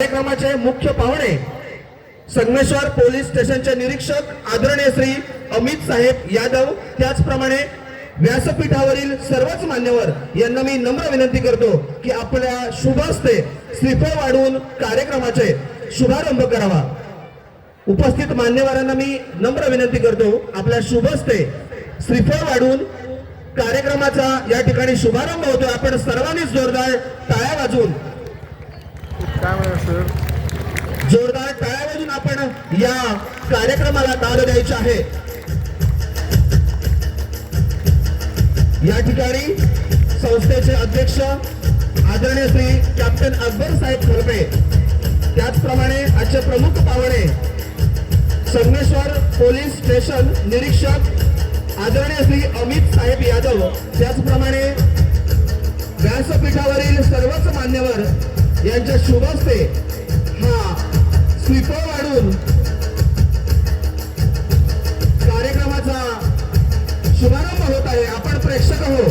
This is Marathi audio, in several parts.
कार्यक्रमाचे मुख्य पाहुणे संगमेश्वर पोलीस स्टेशनचे निरीक्षक आदरणीय श्री अमित साहेब यादव. त्याचप्रमाणे व्यासपीठावरील सर्वच मान्यवर यांना मी नम्र विनंती करतो की आपल्या शुभ हस्ते श्रीफळ वाढवून कार्यक्रमाचे शुभारंभ करावा. उपस्थित मान्यवरांना मी नम्र विनंती करतो आपल्या शुभ हस्ते श्रीफळ वाढवून कार्यक्रमाचा या ठिकाणी शुभारंभ होतो आपण सर्वांनीच जोरदार टाळ्या वाजून जोरदार टाळ्यावरून आपण या कार्यक्रमाला दाद द्यायचे आहे. या ठिकाणी संस्थेचे अध्यक्ष आदरणीय श्री कॅप्टन अकबर साहेब खरपे त्याचप्रमाणे आजचे प्रमुख पाहुणे संगमेश्वर पोलीस स्टेशन निरीक्षक आदरणीय श्री अमित साहेब यादव त्याचप्रमाणे व्यासपीठावरील सर्वच मान्यवर यांच्या शुभ हस्ते हा स्लीपर वाढून कार्यक्रमाचा शुभारंभ होत आहे. आपण प्रेक्षक हो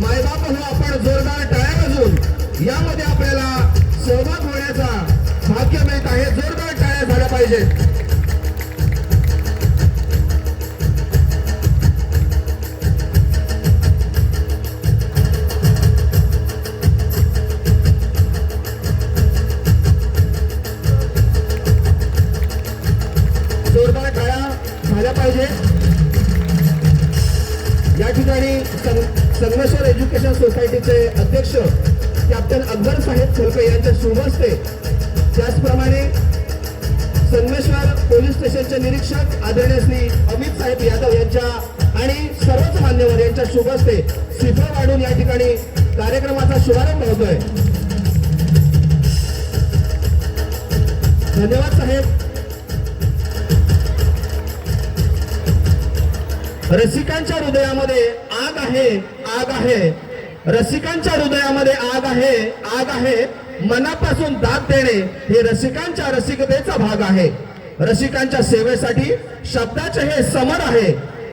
मायबाप हो आपण जोरदार टाळ्या वाजून यामध्ये आपल्याला सहभाग होण्याचा भाग्य मिळत आहे. जोरदार टाळ्या झाल्या पाहिजेत. झाल्या पाहिजे. या ठिकाणी संगमेश्वर एज्युकेशन सोसायटीचे अध्यक्ष कॅप्टन अकबर साहेब खोलके यांच्या शुभ त्याचप्रमाणे संगमेश्वर पोलीस स्टेशनचे निरीक्षक आदरणीय श्री अमित साहेब यादव यांच्या आणि सर्वच मान्यवर यांच्या शुभ हस्ते श्रीफळ वाढून या ठिकाणी कार्यक्रमाचा शुभारंभ होतोय. धन्यवाद साहेब. रसिकांच्या हृदयामध्ये आग आहे आग आहे. रसिकांच्या हृदयामध्ये आग आहे आग आहे. मनापासून दाद देणे हे रसिकांच्या रसिकतेचा भाग आहे. रसिकांच्या सेवेसाठी शब्दाचे हे समर आहे.